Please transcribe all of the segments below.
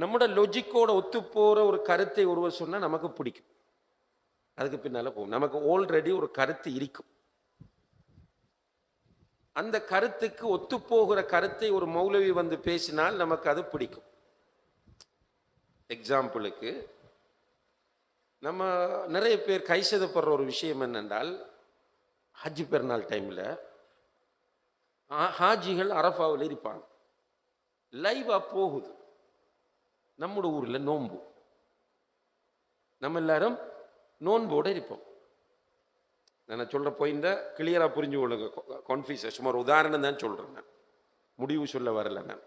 நம்மளோட லொஜிக்கோட ஒத்து போகிற ஒரு கருத்தை ஒருவர் சொன்னால் நமக்கு பிடிக்கும். அதுக்கு பின்னால் போகும் நமக்கு ஆல்ரெடி ஒரு கருத்து இருக்கும். அந்த கருத்துக்கு ஒத்துப்போகிற கருத்தை ஒரு மௌலவி வந்து பேசினால் நமக்கு அது பிடிக்கும். எக்ஸாம்பிளுக்கு நம்ம நிறைய பேர் கைசதப்படுற ஒரு விஷயம் என்னென்றால் ஹஜ் பெருநாள் டைமில் ஹாஜிகள் அரஃபாவில் இருப்பாங்க. லைவாக போகுது. நம்மோட ஊரில் நோன்பு. நம்ம எல்லாரும் நோன்போடு இருப்போம். நான் சொல்கிற பாயிண்ட்டை கிளியராக புரிஞ்சு கொள்ளுங்க. கான்ஃபியூஸ் சும்மா ஒரு உதாரணம் தான் சொல்கிறேன் நான். முடிவு சொல்ல வரல நான்.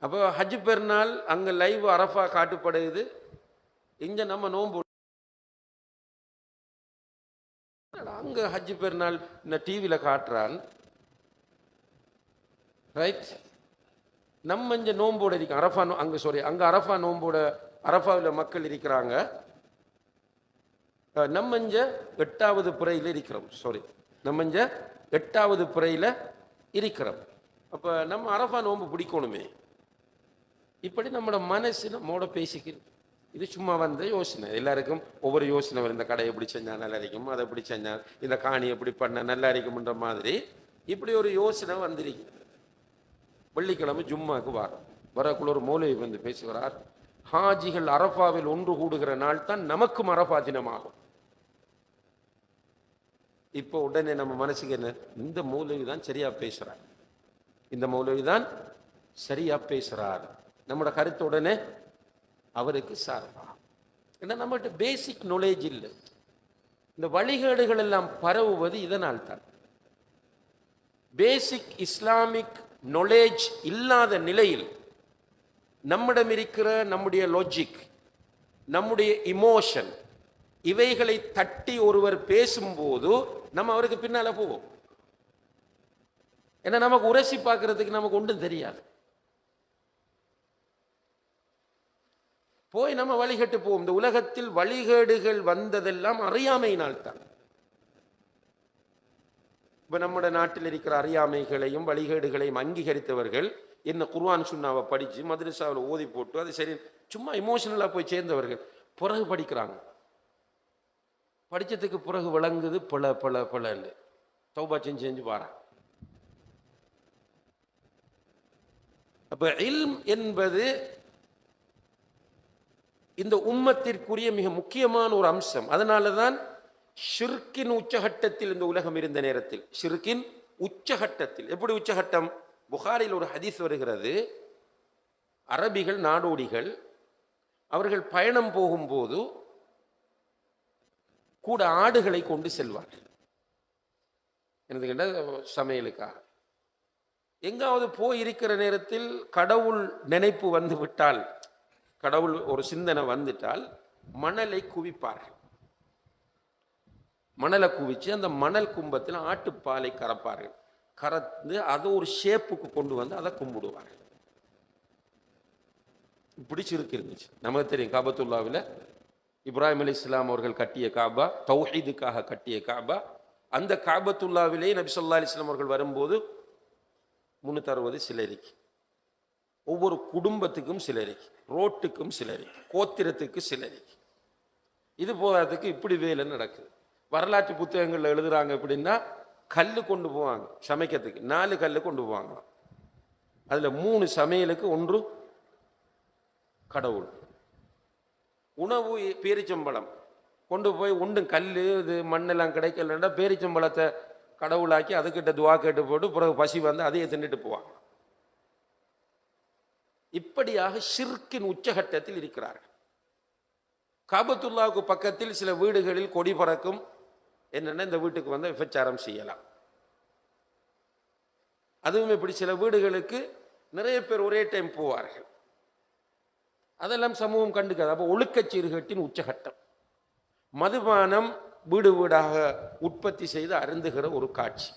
அப்போ ஹஜ் பெருநாள் அங்கே லைவ் அரஃபா காட்டுப்படுது. இங்கே நம்ம நோன்பு. அங்கே ஹஜ் பெருநாள்? இந்த டிவியில் காட்டுறான். ரைட் நம்ம இங்கே நோம்போடு இருக்கோம். அரஃபா நோ அங்கே சாரி அங்கே அரஃபா நோம்போட அரஃபாவில் மக்கள் இருக்கிறாங்க. நம்ம இங்கே எட்டாவது பிறையில் இருக்கிறோம். சாரி நம்ம இங்கே எட்டாவது பிறையில் இருக்கிறோம். அப்போ நம்ம அரஃபா நோன்பு பிடிக்கணுமே. இப்படி நம்மளோட மனசு நம்மோட பேசிக்கிறது இது சும்மா வந்த யோசனை. எல்லாருக்கும் ஒவ்வொரு யோசனை வரும். இந்த கடை எப்படி செஞ்சால் நல்லா இருக்கும் அதை எப்படி செஞ்சால் இந்த காணி எப்படி பண்ண நல்லா இருக்கும்ன்ற மாதிரி இப்படி ஒரு யோசனை வந்திருக்கு. வெள்ளிக்கிழமை ஜும்மாவுக்கு வார் வரக்குள்ள ஒரு வந்து பேசுகிறார். ஹாஜிகள் அரபாவில் ஒன்று கூடுகிற நாள் தான் நமக்கும் அரபா தினமாகும். இப்போ உடனே நம்ம மனசுக்கு என்ன? இந்த மூலவி தான் சரியா பேசுறார். இந்த மூலவி தான் சரியா பேசுறார். நம்மளோட கருத்து உடனே அவருக்கு சார்பா. ஏன்னா நம்மகிட்ட பேசிக் நாலேஜ் இல்லை. இந்த வழிகேடுகள் எல்லாம் பரவுவது இதனால் தான். பேசிக் இஸ்லாமிக் நாலேஜ் இல்லாத நிலையில் நம்மிடம் இருக்கிற நம்முடைய லாஜிக் நம்முடைய இமோஷன் இவைகளை தட்டி ஒருவர் பேசும்போது நம்ம அவருக்கு பின்னால் போவோம். ஏன்னா நமக்கு உரசி பார்க்கறதுக்கு நமக்கு ஒன்றும் தெரியாது. போய் நம்ம வழிகட்டு போவோம். இந்த உலகத்தில் வழிகேடுகள் வந்ததெல்லாம் அறியாமையினால் தான் இப்போ நம்ம நாட்டில் இருக்கிற அறியாமைகளையும் வழிகேடுகளையும் அங்கீகரித்தவர்கள் என்ன குர்வான் சுண்ணாவை படித்து மதுரசாவில் ஓதி போட்டு அது சரி சும்மா இமோஷனலாக போய் சேர்ந்தவர்கள் பிறகு படிக்கிறாங்க. படித்ததுக்கு பிறகு விளங்குது பல பல பலன்னு. தௌபா செஞ்சு செஞ்சு பாறான் அப்போ இல்ம் என்பது இந்த உம்மத்திற்குரிய மிக முக்கியமான ஒரு அம்சம். அதனால தான் ஷிர்கின் உச்சகட்டத்தில் இந்த உலகம் இருந்த நேரத்தில். ஷிர்கின் உச்சகட்டத்தில். எப்படி உச்சகட்டம்? புகாரில் ஒரு ஹதீஸ் வருகிறது. அரபிகள் நாடோடிகள் அவர்கள் பயணம் போகும்போது கூட ஆடுகளை கொண்டு செல்வார்கள். எனது கேட்டால் சமையலுக்காக. எங்காவது போய் இருக்கிற நேரத்தில் கடவுள் நினைப்பு வந்து விட்டால் கடவுள் ஒரு சிந்தனை வந்துட்டால் மணலை குவிப்பார்கள். மணலை குவிச்சு அந்த மணல் கும்பத்தில் ஆட்டுப்பாலை கறப்பார்கள் கறந்து அதை ஒரு ஷேப்புக்கு கொண்டு வந்து அதை கும்பிடுவார்கள் பிடிச்சிருக்கு இருந்துச்சு. நமக்கு தெரியும் காபத்துல்லாவில் இப்ராஹிம் அலி இஸ்லாம் அவர்கள் கட்டிய காபா தௌஹீதுக்காக கட்டிய காபா. அந்த காபத்துல்லாவிலேயே நபி சொல்லா அலிஸ்லாம் அவர்கள் வரும்போது முன்னூத்தறுபது சிலரிக்கு. ஒவ்வொரு குடும்பத்துக்கும் சிலரிக்கு. ரோட்டுக்கும் சிலரிக்கு. கோத்திரத்துக்கு சிலரிக்கு. இது போகிறதுக்கு இப்படி வேலை நடக்குது. வரலாற்று புத்தகங்களில் எழுதுறாங்க எப்படின்னா கல் கொண்டு போவாங்க. சமைக்கிறதுக்கு நாலு கல் கொண்டு போவாங்க. அதில் மூணு சமையலுக்கு ஒன்று கடவுள். உணவு பேரிச்சம்பழம். கொண்டு போய் ஒன்றும் கல் இது மண்ணெல்லாம் கிடைக்கலன்னா பேரிச்சம்பழத்தை கடவுளாக்கி அதுக்கிட்ட துவா கேட்டு போட்டு பிறகு பசி வந்து அதையே தின்னுட்டு போவாங்க. இப்படியாக ஷிர்கின் உச்சகட்டத்தில் இருக்கிறார்கள். காபத்துல்லாவுக்கு பக்கத்தில் சில வீடுகளில் கொடி பறக்கும் என்னென்னா இந்த வீட்டுக்கு வந்து விபச்சாரம் செய்யலாம். அதுவும் இப்படி சில வீடுகளுக்கு நிறைய பேர் ஒரே டைம் போவார்கள். அதெல்லாம் சமூகம் கண்டுக்காது. அப்போ ஒழுக்கச் சீர்கேட்டின் உச்சகட்டம். மதுபானம் வீடு வீடாக உற்பத்தி செய்து அருந்துகிற ஒரு காட்சி.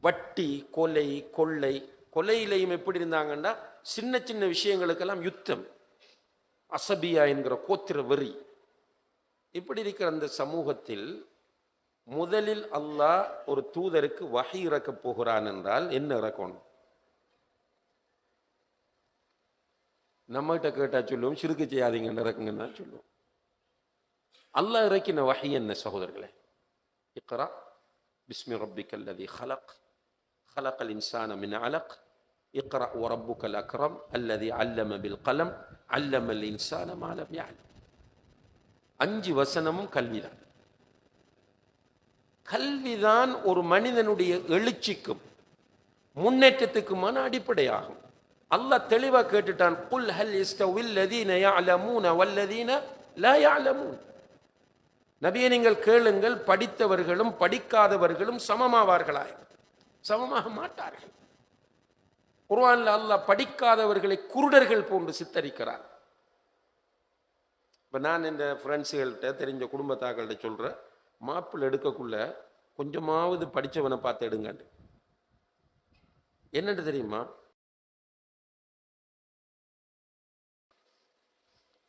வட்டி கொலை கொள்ளை கொலையிலையும் எப்படி இருந்தாங்கன்னா சின்ன சின்ன விஷயங்களுக்கெல்லாம் யுத்தம். அசபியா என்கிற கோத்திர வெறி. இப்படி இருக்கிற அந்த சமூகத்தில் முதலில் அல்லாஹ் ஒரு தூதருக்கு வகை இறக்கப் போகிறான் என்றால் என்ன இறக்கணும் நம்மகிட்ட கேட்டா சொல்லுவோம் சிறுக்கு செய்யாதீங்க நடக்குங்கன்னு தான் சொல்லுவோம் அல்லாஹ் இறக்கின வஹி என்ன சகோதரர்களே இக்ரா பிஸ்மி ரப்பிக்க அல்லதி خلق خلق الإنسان من علق اقرأ وربك الأكرم الذي علم بالقلم علم الإنسان ما لم يعلم அஞ்சு வசனமும் கல்விதான். கல்விதான் ஒரு மனிதனுடைய எழுச்சிக்கும் முன்னேற்றத்துக்குமான அடிப்படையாகும். அல்லாஹ் தெளிவாக கேட்டுட்டான் குல் ஹல் இஸ்தவில்லதீன யாலமூன வல்லதீன லா யாலமூன் நபியை நீங்கள் கேளுங்கள் படித்தவர்களும் படிக்காதவர்களும் சமமாவார்களாய். சமமாக மாட்டார்கள். குர்வானில் அல்லாஹ் படிக்காதவர்களை குருடர்கள் போன்று சித்தரிக்கிறார். இப்போ நான் இந்த ஃப்ரெண்ட்ஸுகள்கிட்ட தெரிஞ்ச குடும்பத்தாக்கள்கிட்ட சொல்கிறேன் மாப்பிள் எடுக்கக்குள்ள கொஞ்சமாவது படித்தவனை பார்த்து எடுங்கன்னு என்னென்று தெரியுமா?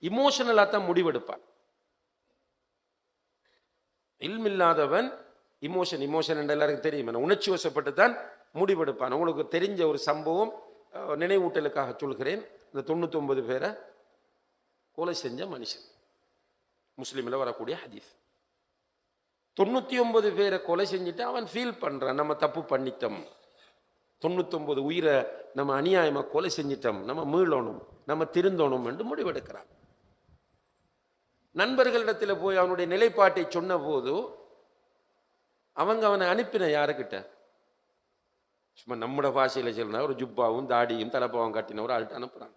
இமோஷனலாக தான் முடிவெடுப்பான். இல்மில்லாதவன் இமோஷன் இமோஷன் என்ற எல்லாருக்கும் தெரியும். உணர்ச்சி வசப்பட்டு தான் முடிவெடுப்பான். உங்களுக்கு தெரிஞ்ச ஒரு சம்பவம் நினைவூட்டலுக்காக சொல்கிறேன். இந்த தொண்ணூத்தொன்பது பேரை கொலை செஞ்ச மனுஷன். முஸ்லீமில் வரக்கூடிய ஹதீஸ். தொண்ணூற்றி ஒன்பது பேரை கொலை செஞ்சுட்டு அவன் ஃபீல் பண்ணுறான் நம்ம தப்பு பண்ணிட்டோம். தொண்ணூத்தொன்பது உயிரை நம்ம அநியாயமாக கொலை செஞ்சிட்டோம் நம்ம மீளணும் நம்ம திருந்தணும் என்று முடிவெடுக்கிறான். நண்பர்களிடத்தில் போய் அவனுடைய நிலைப்பாட்டை சொன்ன போது அவங்க அவனை அனுப்பின யாருக்கிட்ட? சும்மா நம்மட பாஷையில் சொல்லினா ஒரு ஜுப்பாவும் தாடியும் தலைப்பாவும் கட்டின ஒரு ஆள்கிட்ட அனுப்புகிறான்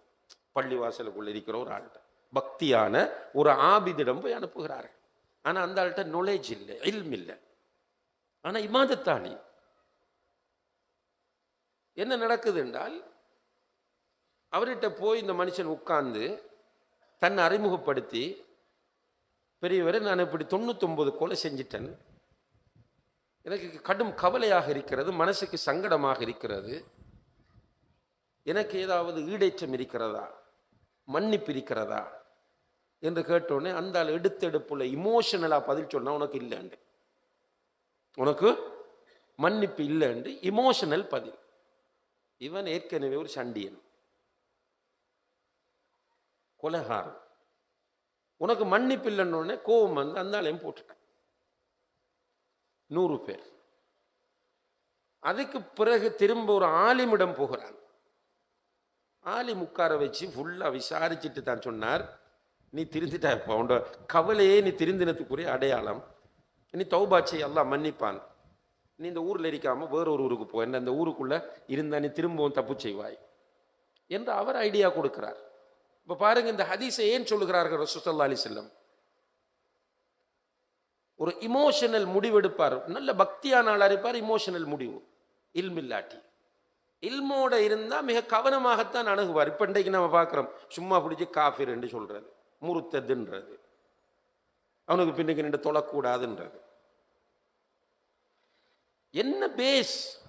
பள்ளி வாசலுக்குள்ளே இருக்கிற ஒரு ஆள்கிட்ட. பக்தியான ஒரு ஆபிதிடம் போய் அனுப்புகிறார் ஆனால் அந்த ஆள்கிட்ட knowledge இல்லை இல்ம் இல்லை. ஆனால் இமாதத்தாளி என்ன நடக்குது என்றால் அவர்கிட்ட போய் இந்த மனுஷன் உட்கார்ந்து தன்னை அறிமுகப்படுத்தி பெரியவரை நான் இப்படி தொண்ணூத்தொம்பது கொலை செஞ்சிட்டேன். எனக்கு கடும் கவலையாக இருக்கிறது மனசுக்கு சங்கடமாக இருக்கிறது. எனக்கு ஏதாவது ஈடேற்றம் இருக்கிறதா? மன்னிப்பு இருக்கிறதா? என்று கேட்டோடனே அந்த ஆள் எடுத்தெடுப்புல இமோஷனலாக பதில் சொன்னால் உனக்கு இல்லைண்டு உனக்கு மன்னிப்பு இல்லைண்டு இமோஷனல் பதில். இவன் ஏற்கனவே ஒரு சண்டியன். கொலகாரன். உனக்கு மன்னிப்பு இல்லைன்னு கோபம் வந்து அந்த ஆளையும் போட்டுட்டான் நூறு பேர். அதுக்கு பிறகு திரும்ப ஒரு ஆலிமிடம் போகிறான். ஆலிம் உட்கார வச்சு ஃபுல்லாக விசாரிச்சுட்டு தான் சொன்னார். நீ திருந்திட்டா இப்போ உன்னோட கவலையே நீ திருந்தினத்துக்குரிய அடையாளம். நீ தௌபாச்சி எல்லாம் மன்னிப்பான். நீ இந்த ஊரில் இருக்காமல் வேற ஒரு ஊருக்கு போ. என்ன இந்த ஊருக்குள்ளே இருந்தா நீ திரும்பவும் தப்பு செய்வாய். என்று அவர் ஐடியா கொடுக்கிறார். இப்போ பாருங்க இந்த ஹதீஸை ஏன் சொல்லுகிறார்கள் ரசூலுல்லாஹி அலி செல்லம் ஒரு இமோஷனல் முடிவெடுப்பார். நல்ல பக்தியான ஆளாக இருப்பார் இமோஷனல் முடிவு. இல்மில்லாட்டி இல்மோட இருந்தால் மிக கவனமாகத்தான் அணுகுவார். இப்போ இன்றைக்கு நம்ம பார்க்குறோம் சும்மா பிடிச்சி காஃபிர் என்று சொல்கிறது முறுத்ததுன்றது. அவனுக்கு பின்னுக்கு நின்று தொழக்கூடாதுன்றது. என்ன பேஸ்